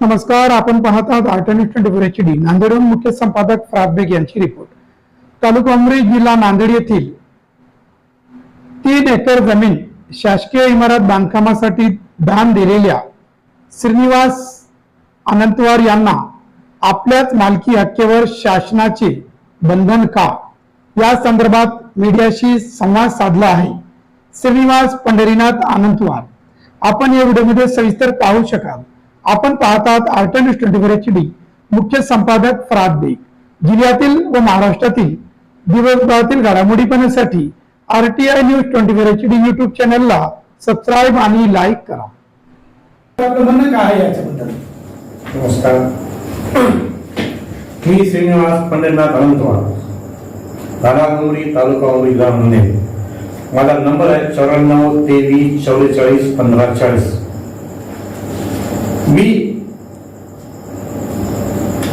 नमस्कार आपण पाहत आहात आर्टनिस्ट ट्वेंटी एच डी नांदेडहून मुख्य संपादक फराद यांची रिपोर्ट. तालुका अमरी जिल्हा नांदेड येथील तीन एकर जमीन शासकीय इमारत बांधकामासाठी दान दिलेल्या श्रीनिवास अनंतवार यांना आपल्याच मालकी हक्केवर शासनाचे बंधन का? या संदर्भात मीडियाशी संवाद साधला आहे. श्रीनिवास पंढरीनाथ अनंतवार आपण या व्हिडिओमध्ये सविस्तर पाहू शकाल. आपण पाहतात art news twenty four H D मुख्य संपादक फराद बेग. जिल्ह्यातील व महाराष्ट्रातील दिवसभरातील घडामोडी पाहण्यासाठी RTI news twenty four H D YouTube चॅनलला सबस्क्राईब आणि लाईक करा. काय आहे याच्याबद्दल? नमस्कार. मी श्रीनिवास पंढरीनाथ अनंतवार राणागुमरी तालुका उमरी जिल्हा नांदेड माझा नंबर आहे चौऱ्याण्णव तेवीस चौवेचाळीस पंधरा चाळीस. मी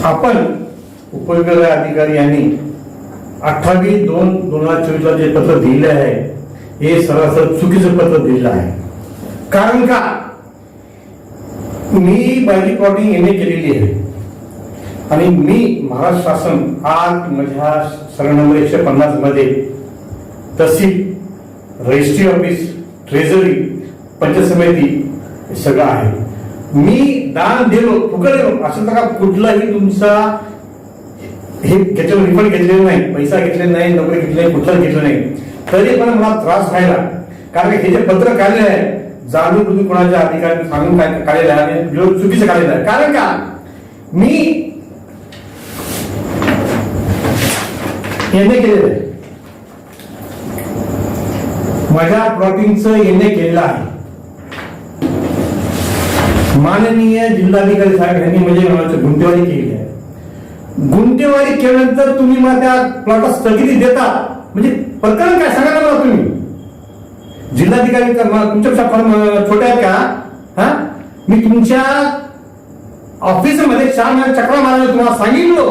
आपण उपविभागीय अधिकारी यांनी अठ्ठावीस दोन दोन हजार चोवीसला जे पत्र दिले आहे हे सरासर चुकीचं पत्र दिलेलं आहे. कारण का? मी बायजी प्लॉटिंग एम ए केलेली आहे. आणि मी महाराष्ट्र शासन आज माझ्या सर्व नंबर एकशे पन्नासमध्ये tehsil registry office treasury panchayat samiti हे सगळं आहे. मी दान दिलो फुकट दिलो. असं तर का कुठलाही तुमचा हे त्याच्यावर रिफंड घेतलेलं नाही. पैसा घेतलेला नाही नोकरी घेतली नाही कुठलाच घेतलं नाही. तरी पण मला त्रास व्हायला. कारण हे जे पत्र काढले आहे जाणून तुम्ही कोणाच्या अधिकारी सांगून काढलेलं आहे आणि विरोध चुकीचं काढलेलं आहे. कारण का? मी एम ए केलेलं आहे. माझ्या प्लॉटिंगचं एम ए केलेलं आहे. माननीय जिल्हाधिकारी साहेब यांनी म्हणजे मला गुंतेवारी केली आहे. गुंतेवारी केल्यानंतर तुम्ही मला त्या प्लॉटला स्थगिती देता. म्हणजे प्रकरण काय सांगा मला तुम्ही. जिल्हाधिकारी तुमच्यापेक्षा फर्म छोट्या आहेत का? हा? मी तुमच्या ऑफिसमध्ये चार महिने चक्रा मारायला तुम्हाला सांगितलो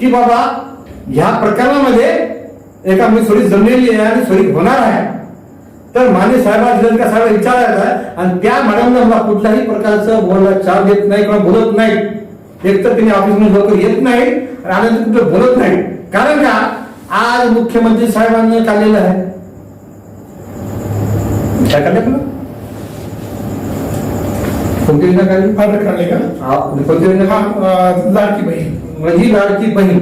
की बाबा ह्या प्रकरणामध्ये एका मी सोडी जमलेली आहे आणि सोडी होणार आहे. तर मान्य साहेबा जिल्हाधिकारी साहेब विचारायचं आहे आणि त्या मॅडमने मला कुठल्याही प्रकारचं बोलायला चार देत नाही किंवा बोलत नाही. एक तर त्यांनी ऑफिसमध्ये लवकर येत नाही आणि आल्यानंतर कुठं बोलत नाही. कारण का? आज मुख्यमंत्री साहेबांनी काढलेलं आहे? काय काढलं? कोणती योजना काढली? फार काढले का? कोणती योजना? लाडकी बहीण. माझी लाडकी बहीण.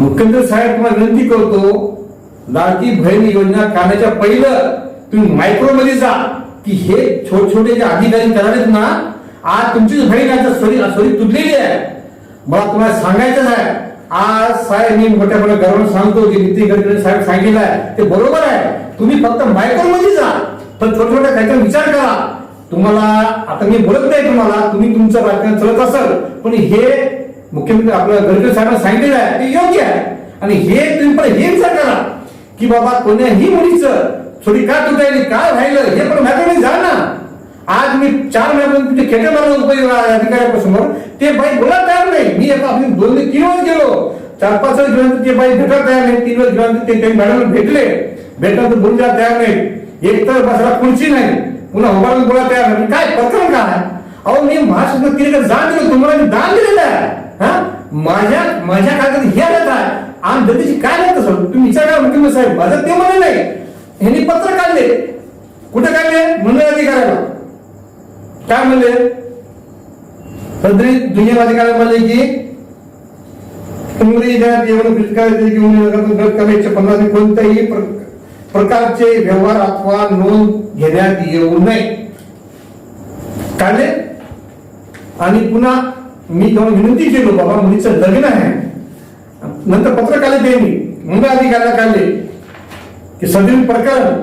मुख्यमंत्री साहेब तुम्हाला विनंती करतो लाडकी बहीण योजना काढण्याच्या पहिलं तुम्ही मायक्रो मध्ये जा की हे छोटे छोटे जे अधिकारी करालेत ना आज तुमची बहीण आता सोरी सोरी तुटलेली आहे. मला तुम्हाला सांगायचं आहे आज साहेब मी मोठ्या मोठ्या गर्वाने सांगतो जे नितीन गडकरी साहेब सांगितलं आहे ते बरोबर आहे. तुम्ही फक्त मायक्रो मध्ये जा पण छोट्या छोट्या काहीतरी विचार करा. तुम्हाला आता मी बोलत नाही तुम्हाला तुम्ही तुमचं राजकारण चलत असाल पण हे मुख्यमंत्री आपलं गडकरी साहेबांना सांगितलेलं आहे ते योग्य आहे. आणि हे तुम्ही पण हेच करा की बाबा कोण्याही मुलीचं थोडी का तुटायली काय राहिलं हे पण माझ्याकडे जा ना. आज मी चार महिन्यापासून तुमचे खेटे मारलं उपयोग अधिकाऱ्यापासमोर. ते बाई बोला तयार नाही. मी एका आपली दोन तीन वेळेस गेलो. चार पाच वेळेस गेल्यानंतर ते बाई भेटत तयार नाही. तीन वेळेस गेल्यानंतर ते काही मॅडम भेटले. भेटल्यानंतर बोलून तयार नाही. एक तर बसला खुर्ची नाही. पुन्हा उभारून बोला तयार नाही. काय प्रकरण काय अहो मी महाराष्ट्र केले जाण दिलं तुम्हाला मी दान दिलेलं आहे. हा? माझ्या माझ्या कागद हे आलं आम आणि जनतेची काय नाही सर तुम्ही विचार करा मुख्यमंत्री साहेब. माझं ते म्हणे नाही. ह्यांनी पत्र काढले. कुठे काढले? मंडळ अधिकाऱ्याला. काय म्हणले? सदरी दुनिया अधिकारी म्हणले की उमरी ज्या जेवण पिचकाराचे गट कमी एकशे कोणत्याही प्रकारचे व्यवहार अथवा नोंद घेण्यात येऊ नये. काढले? आणि पुन्हा मी तेव्हा विनंती केलो बाबा मुलीचं लग्न आहे. नंतर पत्र काढले त्यांनी. मुंबई अधिकाऱ्याला काढले की सदरील प्रकरण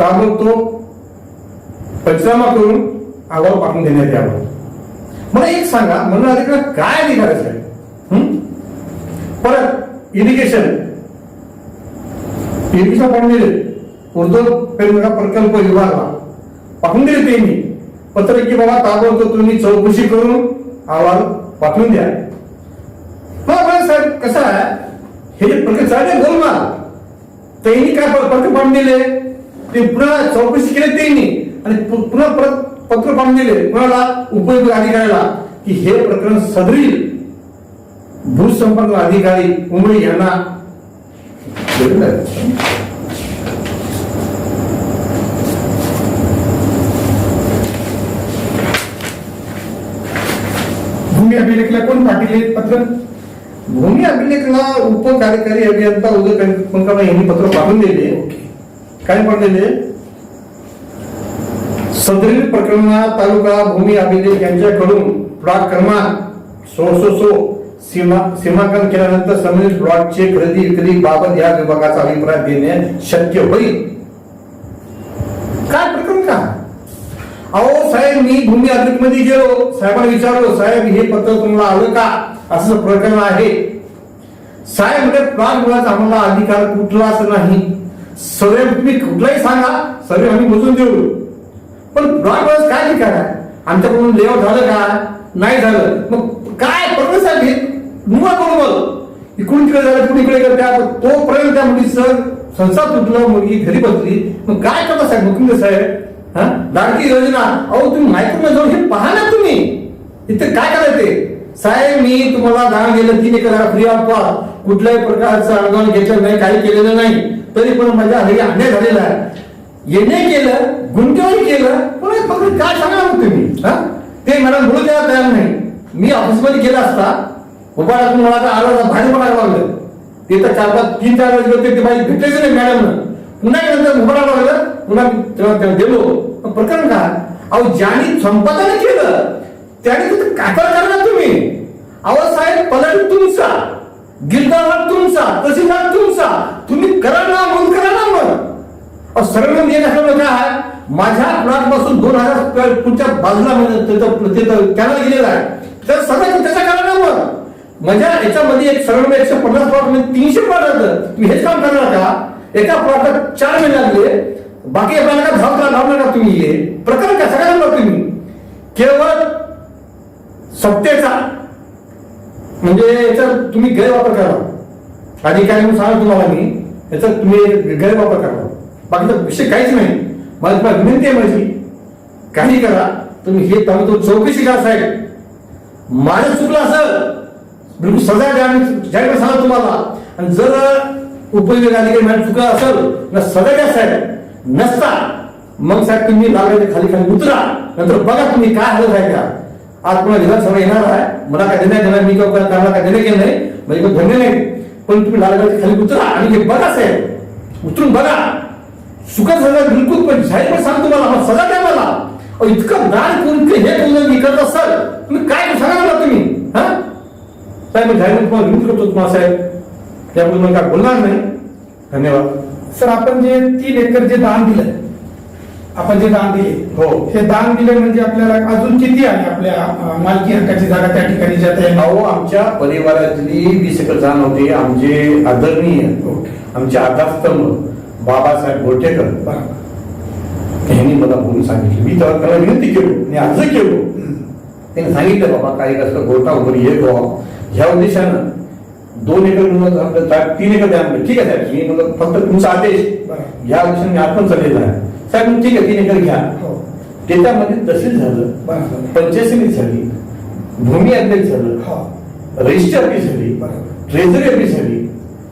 ताबडतोब पंचनामा करून आगाऊ पाठवून देण्यात यावं. मला एक सांगा मंडळ अधिकार काय अधिकार आहे परत इरिगेशन इरिगेशन पाठवून दिले. उर्दू पेरमेगा प्रकल्प विभागला. पाठवून दिले त्यांनी. पत्र की बाबा ताबडतोब तुम्ही चौकशी करून अहवाल पाठवून द्या. हा बरं साहेब कसं आहे? हे जे प्रकरण चालले गोलमाल त्यांनी काय प- पत्र पाठवून दिले? ते पुन्हा चौकशी केली त्यांनी आणि पु- पुन्हा परत पत्र पाठवून दिले. कोणाला? उपयुक्त अधिकाऱ्याला. की हे प्रकरण सदरील. भूसंपर्क अधिकारी उमरी यांना. भूमी अभिलेखला कोण पाठिले पत्र? भूमी अभिलेखला उप कार्यकारी अभियंता उदय पंकजा यांनी पत्र पाठवून दिले. काय पाठवले सदरील प्रकरणात तालुका भूमी अभिलेख यांच्याकडून प्लॉट क्रमांक सोळसो सो सीमा सीमांकन केल्यानंतर संबंधित प्लॉटचे खरेदी विक्री बाबत या विभागाचा अभिप्राय देणे शक्य होईल. काय अहो साहेब मी भूमी अभिलेखमध्ये गेलो. साहेबांना विचारलो साहेब हे पत्र तुम्हाला आलं का? असं प्रकरण आहे. साहेब म्हणजे प्राण मुळाचा आम्हाला अधिकार कुठलाच नाही. सर्वे तुम्ही कुठलाही सांगा सर्वे आम्ही बसून देऊ. पण प्राण मुळाच काय अधिकार आहे? आमच्याकडून लेआउट झालं का? नाही झालं. मग काय प्रकरण साहेब हे? मुळा बरोबर इकडून तिकडे झालं तिकडून इकडे करत्या त्या तोपर्यंत त्या मुलीचं संसार तुटलं मुलगी घरी बसली. मग काय करता साहेब? मुकुंद साहेब? हा? लाडकी योजना. अहो तुम्ही माहिती जाऊन हे पहा ना तुम्ही. इथे काय करायचे साहेब मी तुम्हाला दान गेलं तीन एकर फ्री ऑफ कॉस्ट कुठल्याही प्रकारचं अनुदान घेतलं नाही काही केलेलं नाही. तरी पण माझ्या घरी अन्याय झालेला आहे. येणे केलं गुंतवणूक केलं पण हे फक्त काय सांगणार मग तुम्ही? हा? ते मॅडम बोलू द्यायला तयार नाही. मी ऑफिसमध्ये गेला असता उभारातून मला आता आला भाजी बनायला लागलं. ते तर चार पाच तीन चार वेळेस ते माहिती भेटायचं नाही मॅडम पुन्हा नंतर उभा लागलं पुन्हा गेलो. प्रकरण काय? अहो ज्याने संपादन केलं त्याने तिथे काकार करणार तुम्ही. अहो साहेब पलट तुमचा गिरदार तुमचा तहसीलदार तुमचा. तुम्ही करा ना मग करा ना मग अहो, सरळ म्हणजे एक काय आहे, माझ्या प्लॉटपासून दोन हजार पुढच्या बाजूला म्हणजे तिथं- गेलेला आहे. तर सगळं त्याच्या करा ना मग माझ्या म्हणजे याच्यामध्ये एक सरळ एकशे पन्नास प्लॉट म्हणजे तीनशे प्लॉट राहतं तुम्ही हेच काम करणार का? एका प्लॉटला चार महिने लागले बाकी आपल्याला का धाव करा लावणार का तुम्ही हे प्रकरण का सगळ्यांना तुम्ही. केवळ सत्तेचा. म्हणजे याचा तुम्ही गैरवापर करा. अधिकारी म्हणून सांगा तुम्हाला मी याचा तुम्ही गैरवापर करा. बाकीचा विषय काहीच नाही. मला तुम्हाला विनंती आहे माझी. काही करा. तुम्ही हे तो चौकशी करा साहेब. माझं चुकलं असं बिलकुल सजा द्या मी जाहीर सांगा तुम्हाला. आणि जर उपविभागाधिकारी अधिकारी चुका असेल ना सजा साहेब नसता. मग साहेब तुम्ही लागले खाली खाली उतरा. नंतर बघा तुम्ही काय हलत आहे का. आज पुन्हा विधानसभा येणार आहे. मला काय देण्यात देणार मी काय करणार काय देणं केलं नाही. म्हणजे काही धन्य नाही. पण तुम्ही लागले खाली उतरा आणि हे बघा साहेब. उतरून बघा. सुखद सजा बिलकुल पण जाहीर पण सांगतो मला सजा द्या मला. अहो, इतकं दान करून ते हे करून मी करत असाल. तुम्ही काय सांगा मला तुम्ही हा? साहेब मी जाहीर तुम्हाला विनंती करतो तुम्हाला साहेब. त्यामुळे मला काय बोलणार नाही. धन्यवाद. सर आपण जे तीन एकर जे दान दिलं आपण जे दान दिले हो. हे दान दिले म्हणजे आपल्याला अजून किती आहे आपल्या मालकी हक्काची जागा त्या ठिकाणी ज्या त्या अहो आमच्या परिवारातली वीस एकर जाण होते. आमचे आदरणीय. आमचे आधारस्तंभ बाबासाहेब गोटेकर यांनी मला बोलून सांगितलं. मी तेव्हा त्याला विनंती केलो. मी अर्ज केलो. त्याने सांगितलं बाबा काही कसं गोटा उभं ये गो ह्या उद्देशानं दोन एकर आपलं तीन एकर द्या. ठीक आहे साहेब मी म्हणलं फक्त तुमचा आदेश. या उद्देशाने मी आपण चाललेला आहे साहेब ठीक आहे तीन एकर घ्या हो त्याच्यामध्ये तहसील झालं पंचायत समिती झाली भूमी अध्यक्ष झालं हो रजिस्टर ऑफिस झाली. ट्रेझरी ऑफिस झाली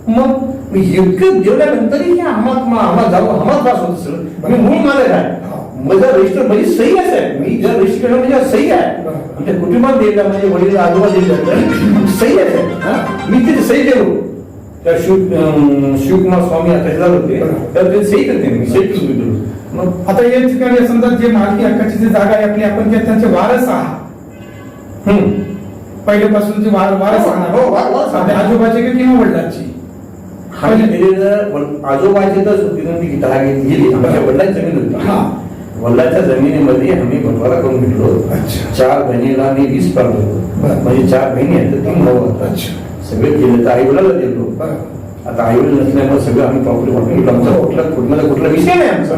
मग इतकं जेवल्यानंतरही आम्हाला आम्हाला जाऊ आम्हाला त्रास होत असेल मी मूळ मालक आहे हा. माझं रजिस्टर माझी सही आहे मी जर रजिस्टर केलं म्हणजे सही आहे. आमच्या कुटुंबात दिलं म्हणजे वडील आजोबा दिलं सही आहे? मी तिथे सही केलो. त्या शिव शिवकुमार स्वामी तहसीलदार होते. तर ते सही करते मी सही करून मग आता या ठिकाणी समजा जे मालकी हक्काची जी जागा आहे आपली आपण जे त्यांचे वारस आहात. हम्म. पहिल्यापासून जे वार वारस हो, आहात. हो, आजोबाची की किंवा वडिलांची? दिलेलं आजोबाची तर विनंती दहा गेली आमच्या वडिलांची जमीन. होती वडिलांच्या जमिनीमध्ये आम्ही बंटवारा करून घेतलो. चार बहिणीला मी वीस पाडत होतो. म्हणजे चार बहिणी आहेत तीन भाऊ सगळे केले तर आई दिलो. बरोबर आता आई वडील नसल्यामुळे सगळं आम्ही प्रॉपर्टी वाटून घेतलं. आमचा कुठला कुठला कुठला विषय नाही आमचा.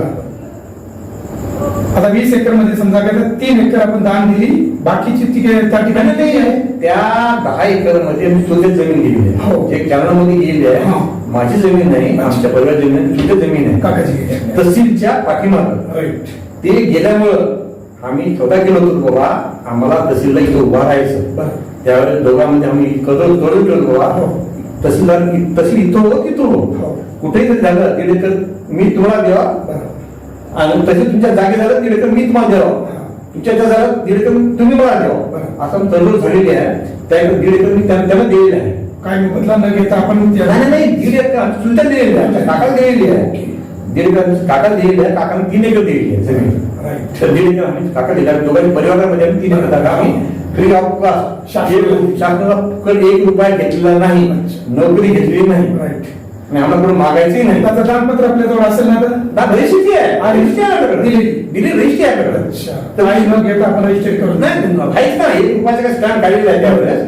आता वीस एकरमध्ये समजा का तर तीन एकर आपण दान दिली बाकीची काय त्या ठिकाणी नाही, आहे. त्या दहा एकरमध्ये आम्ही चुलत जमीन गेलेली आहे. हो. जे कॅनलमध्ये गेलेली आहे. माझी जमीन नाही आमच्या परिवार जमीन चुलत जमीन आहे. काकाची गेली. तहसीलच्या पाठीमाग. ते गेल्यामुळं आम्ही स्वतः गेलो होतो बाबा आम्हाला तहसीलला इथं उभा राहायचं. त्यावेळेस दोघांमध्ये आम्ही करून करून ठेवलं बाबा. तहसीलदार तहसील इथं हो तिथं हो. हो कुठेही जरी झालं तिथे तर मी तुम्हाला द्यावा. आणि तसेच तुमच्या जागी झालं तिथे तर मी तुम्हाला द्यावं. तुमच्या इथं झालं दीड एकर तुम्ही मला द्यावं. असं तरुण झालेली आहे त्या दीड एकर मी त्यांना दिलेली आहे काय बदला न घेता आपण नाही नाही दीड एकर दिलेली आहे काकाला दिलेली आहे. दीड एकर काकाला दिलेली आहे तीन एकर दिलेली आहे जमीन दीड एकर आम्ही काका दिला दोघांनी परिवारामध्ये आम्ही तीन एकर जागा आम्ही फ्री ऑफ कास्ट शासनाला- शासनाला एक रुपया घेतलेला नाही. नोकरी घेतलेली नाही. आणि आम्हाला कोणी मागायचंही नाही. त्याचं दानपत्र आपल्याजवळ असेल ना तर? रजिस्ट्री आहे. हा, रजिस्ट्री आहे. दिलेली. दिली. रजिस्ट्री आहे. तर काही न घेता आपण रजिस्टर करून. नाही काहीच ना एक रुपयाचा काय स्टॅम्प काढलेला आहे त्यावेळेस.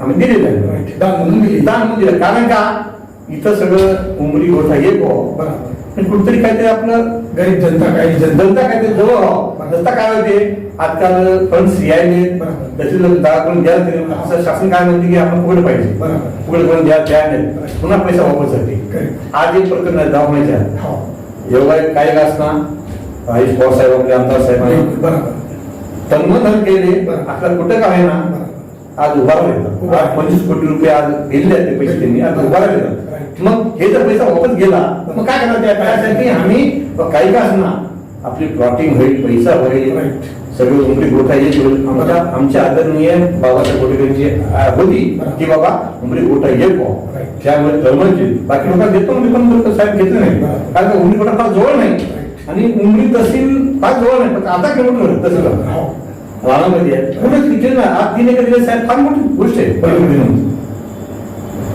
आम्ही दिलेलं आहे. दान म्हणून दिली. दान म्हणून दिलं कारण का? इथं सगळं उमरी गोठा येतो बरोबर. पण कुठतरी काहीतरी आपलं गरीब जनता काही जनता काहीतरी जवळ जनता काय होते आजकाल यायले बरोबर. त्याची दहा कोणी द्या तरी असं शासन काय म्हणते की आपण पुढे पाहिजे. पुढे कोणी द्या द्या नाही पुन्हा पैसा वापस जाते. आज एक प्रकरण आहे दवाखान्याच्या हो. एवढा काय का असना आयुष पवार साहेब आपले आमदार साहेब. तन्मधन केले बरं. आपला कुठं काय ना. आज उभा राहिला उभा. आज पंचवीस कोटी रुपये आज दिले ते पैसे त्यांनी आज उभा राहिला Right. मग हे जर पैसा वापस गेला मग काय करणार त्या त्यासाठी आम्ही काही का असणार आपली प्लॉटिंग होईल पैसा होईल. सगळी उमरी गोठा येईल होईल आमच्या आदरणीय बाबासाहेब गोटेकरांची होती. की बाबा उमरी गोठा येईल बुवा. Right. त्यामुळे तळमळची बाकी लोकांना देतो मी पण साहेब घेतले नाही. कारण उमरी गोठा फार जवळ नाही. आणि उमरी तहसील फार जवळ नाही फक्त अर्धा किलोमीटर तहसील हो. रानामध्ये आहे तिथे ना आज तीन दिले साहेब फार मोठी गोष्ट आहे.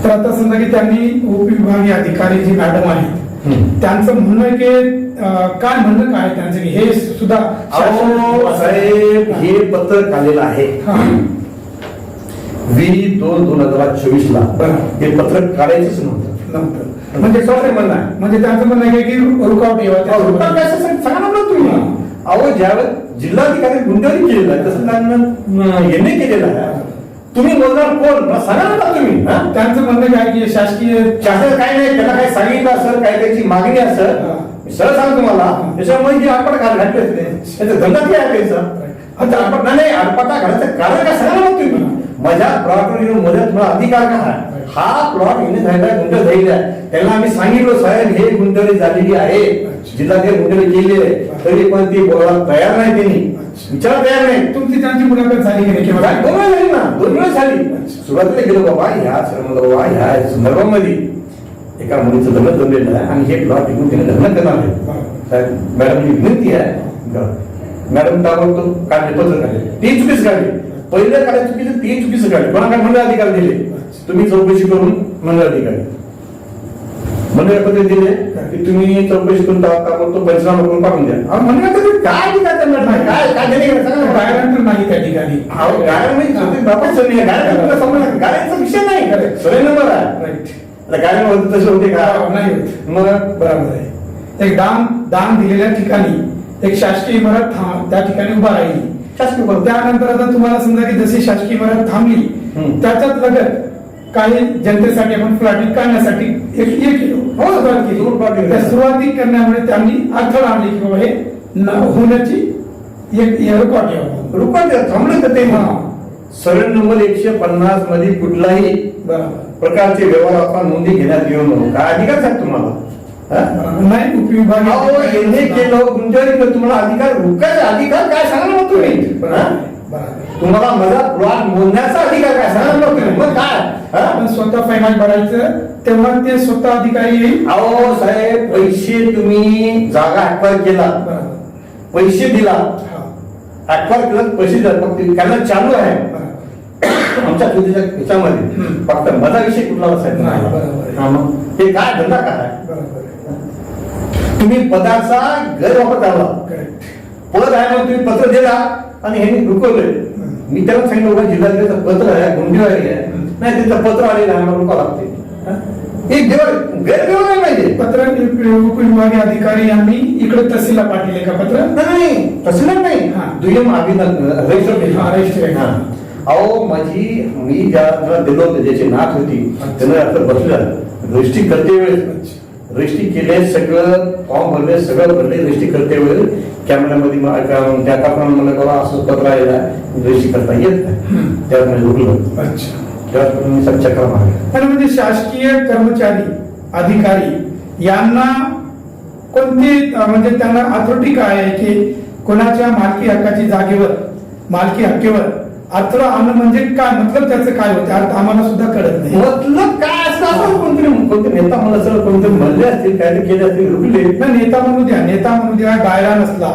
तर आता समजा की त्यांनी उपविभागीय अधिकारी जी मॅडम आहेत हम्म. त्यांचं म्हणणं आहे की काय म्हणणं काय आहे त्यांचं की हे सुद्धा अहो साहेब हे पत्रक आलेलं आहे. वीस दोन दोन हजार चोवीस ला. हे पत्रक काढायचंच नव्हतं. म्हणजे कसं म्हणणं आहे म्हणजे त्यांचं म्हणणं आहे की रुकावट येवा त्याच्यामध्ये. कसं सांग- ना तुम्ही अहो ज्यावेळेस जिल्हाधिकारी गुंडवणी केलेला आहे तसं त्यांना यांनी केलेलं आहे तुम्ही बोलणार कोण? मला सांगा ना तुम्ही हा? त्यांचं म्हणणं काय की शासकीय शासन काय नाही त्याला काय सांगितलं असेल काय त्याची मागणी. असेल मी सरळ सांगतो तुम्हाला त्याच्यामुळे जी आपण घाल घातले त्याचा धंदा काय आहे त्याचा. आपण नाही, अडपटा घालायचं कारण काय सांगा ना तुम्ही. माझ्या प्लॉटवर येऊन मध्ये तुम्हाला अधिकार का हा प्लॉट येणे झालेला गुंड झालेला आहे. त्यांना आम्ही सांगितलं साहेब हे गुंडवणी झालेली आहे. जिल्हाधिकारी गुंडवणी केली आहे. तरी पण ती बोलायला तयार नाही त्यांनी विचार तयार नाही. तुमची त्यांची मुलाखत झाली की नाही किंवा दोन वेळा झाली ना. दोन वेळा झाली. सुरुवातीला गेलो बाबा ह्या सर म्हणलं बाबा ह्या संदर्भामध्ये एका मुलीचं लग्न जमलेलं आहे आणि हे प्लॉट विकून तिने लग्न करणार आहे. मॅडमची विनंती आहे. मॅडम ताबडतोब काढले पत्र काढले. तीन चुकीच काढले. पहिलं काढायचं चुकीचं तीन चुकीचं काढले. कोणा काय मंडळ अधिकार दिले तुम्ही चौकशी करून मंडळ अधिकारी मंडळ पत्र दिले की तुम्ही चौकशी करून ता- ताबडतोब पंचनामा करून पाठवून द्या अहो, काय अधिकार त्यांना नाही? काय काय? सांगा ना. गायरंटर नाही त्या ठिकाणी अहो, बापाच नाही आहे. नाही. गाड्यांचा विषय नाही Correct. सगळे नंबर आहे राईट आता होते तसे होते का नाही होत. मग बरोबर आहे एक दान दान दिलेल्या ठिकाणी एक शासकीय इमारत थांब त्या ठिकाणी उभा राहिली शासकीय. त्यानंतर आता तुम्हाला समजा की जशी शासकीय इमारत थांबली हम्म. त्याच्यात लगत काही जनतेसाठी आपण फ्लॅटिंग काढण्यासाठी एक हे केलं हो, सुरुवात केली सुरुवात केली. त्या सुरुवाती करण्यामुळे त्यांनी अडथळा आणली की बाबा हे होण्याची एक रुपये द्या, थांबले तर ते हा. सरळ नंबर एकशे पन्नासमध्ये कुठलाही प्रकारचे व्यवहार अथवा नोंदी घेण्यात येऊ नको काय अधिकार साहेब तुम्हाला हा? नाही यांनी केलं गुंतवणूक तुम्हाला अधिकार रुकायचे अधिकार काय सांगा ना मग तुम्ही. हा? तुम्हाला माझा प्लॉट मोजण्याचा अधिकार काय सांगा मग मग काय हा? स्वतः फायनान्स भरायचं तेव्हा ते स्वतः अधिकारी येईल अहो साहेब पैसे तुम्ही जागा ऍक्वायर केला. पैसे दिला. ऍक्वायर केला पैसे दिला फक्त त्यांना चालू आहे. आमच्या तुझ्या ह्याच्यामध्ये. फक्त माझा विषय कुठला आहे. हा मग. काय धंदा काय. तुम्ही पदाचा गैरवापर Correct. पद आहे म्हणून तुम्ही पत्र दिला आणि ह्यांनी रुकवलंय मी त्याला सांगितलं बाबा जिल्हाधिकारीचं पत्र आहे गुंडीवारी आहे. नाही त्यांचं पत्र आलेलं आहे मला रुकावं लागते. हा? हे गैर- गैरव्यवहार नाही पाहिजे पत्र उपविभागीय अधिकारी यांनी इकडे तहसीलला पाठवले का पत्र? नाही तसं नाही. हा. दुय्यम अभिनंदन रजिस्टर. हा. हा. अहो माझी मी ज्या ज्याला दिलं होतं ज्याची नात होती त्यानं असं बसलं रजिस्ट्री करते वेळेस. रजिस्ट्री केले सगळं फॉर्म भरले सगळं भरले रजिस्ट्री करते वेळेस. कॅमेऱ्यामध्ये मला का- त्या काकांना मला बाबा असं पत्र आहे रजिस्ट्री करता येत नाही. मी झोपलो अच्छा. मी चक्र मारले म्हणजे शासकीय कर्मचारी अधिकारी यांना कोणती म्हणजे त्यांना अथॉरिटी काय आहे की कोणाच्या मालकी हक्काची जागेवर मालकी हक्केवर अथवा आणणं म्हणजे काय? मतलब त्याचं काय होते? अर्थ आम्हाला सुद्धा कळत नाही. मतलब काय असं असं कोणतरी कोणते नेता म्हणलं असेल कोणतरी म्हणले असतील काय केले असतील रुकले. नेता म्हणू द्या. नेता म्हणू द्या गायरा नसला.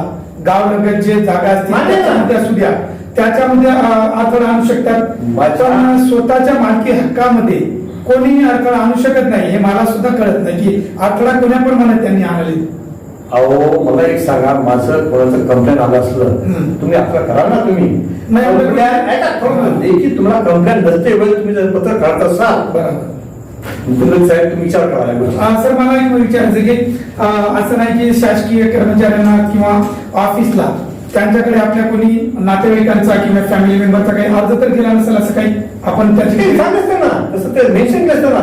गाव लगत जे जागा असतील असू द्या. त्याच्यामध्ये अडथळा आणू शकतात. पण स्वतःच्या मालकी हक्कामध्ये कोणीही अडथळा आणू शकत नाही. हे मला सुद्धा कळत नाही की अडथळा कोण्या प्रमाणात त्यांनी आणले अहो मला एक सांगा माझं कोणाचं कंप्लेंट आलं असलं. तुम्ही आपलं करा ना तुम्ही. लेखी तुम्हाला कंप्लेंट नसते वेळ तुम्ही जर पत्र काढत असाल साहेब तुम्ही विचार करा सर मला एक विचारायचं की असं नाही की शासकीय कर्मचाऱ्यांना किंवा ऑफिसला त्यांच्याकडे आपल्या कोणी नातेवाईकांचा किंवा फॅमिली मेंबरचा काही अर्ज तर केला नसेल असं काही आपण त्याची सांगितलं ना. तसं ते मेन्शन नसतं ना.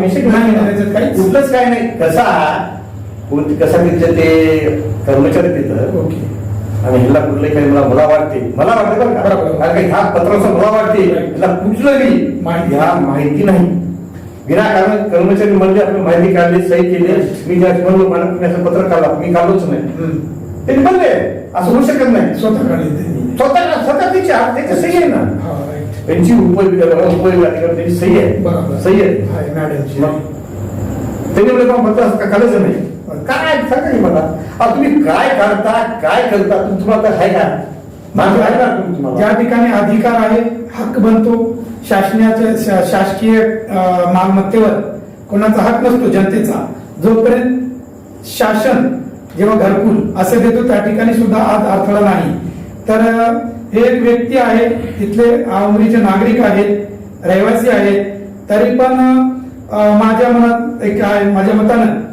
mention नाही. त्याच्यात काहीच- कुठलंच काय नाही. कसा? कोणती कसा तिथले ते कर्मचारी तिथं ओके. आणि ह्याला कुठले काही मला मला वाटते. मला वाटते बरं का? बरोबर. कारण का ह्या पत्राचं मला वाटते. ह्याला कुठलं नाही माहिती. ह्या माहिती नाही. विनाकारण कर्मचारी म्हणजे आपण माहिती काढली सही केली मी ज्या म्हणलो मला तुम्ही असं पत्र काढला मी काढलोच नाही. हम्म. ते म्हणले असं होऊ शकत नाही. स्वतः काढले त्यांनी स्वतः स्वतः तिच्या त्याची सही आहे ना. हा, right. त्यांची उपयोग उपयोग त्याची सही आहे. बरोबर. सही आहे. आहे, मॅडमची. मग त्यांनी पत्र असं काढायचं नाही? काय सांगा की मला? अहो, तुम्ही काय करता काय करता? तुम- तुम्हाला तर आहे का? माझं आहे ना तुम्हाला? ज्या ठिकाणी अधिकार आहे हक्क बनतो. शासनाच्या शा- शासकीय अं, मालमत्तेवर कोणाचा हक नसतो जनतेचा. जोपर्यंत शासन जेव्हा घरकुल असे देतो त्या ठिकाणी सुद्धा आज अडथळा नाही. तर अं, हे एक व्यक्ती आहे तिथले उमरीचे नागरिक आहेत रहिवासी आहेत. तरी पण अं, माझ्या मनात एक आहे माझ्या मतानं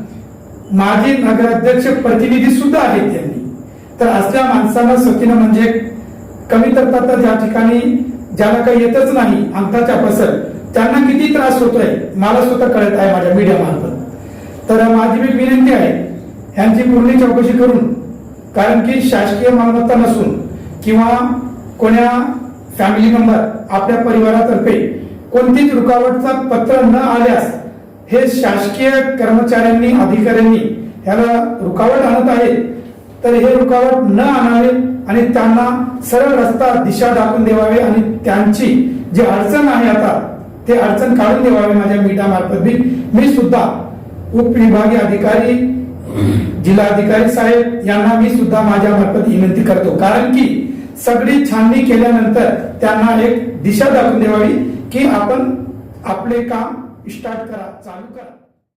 माजी नगराध्यक्ष प्रतिनिधी सुद्धा आहेत त्यांनी. तर असल्या माणसाला सतीनं म्हणजे कमी तर ज्या ठिकाणी ज्याला काही येतच नाही अंगठाच्या पसर त्यांना किती त्रास होतोय मला सुद्धा कळत आहे माझ्या मीडिया मार्फत. तर माझी मी विनंती आहे यांची पूर्ण चौकशी करून कारण की शासकीय मालमत्ता नसून किंवा कोण्या फॅमिली मेंबर आपल्या परिवारातर्फे कोणतीच रुकावटचा पत्र न आल्यास हे शासकीय कर्मचाऱ्यांनी अधिकाऱ्यांनी ह्याला रुकावट आणत आहे. तर हे रुकावट न आणावे आणि त्यांना सरळ रस्ता दिशा दाखवून देवावे आणि त्यांची जी अडचण आहे आता ते अडचण काढून देवावे माझ्या मीडिया बी मी सुद्धा उपविभागीय अधिकारी जिल्हाधिकारी साहेब यांना मी सुद्धा माझ्या मार्फत विनंती करतो. कारण की सगळी छाननी केल्यानंतर त्यांना एक दिशा दाखवून देवावी की आपण आपले काम स्टार्ट करा चालू करा.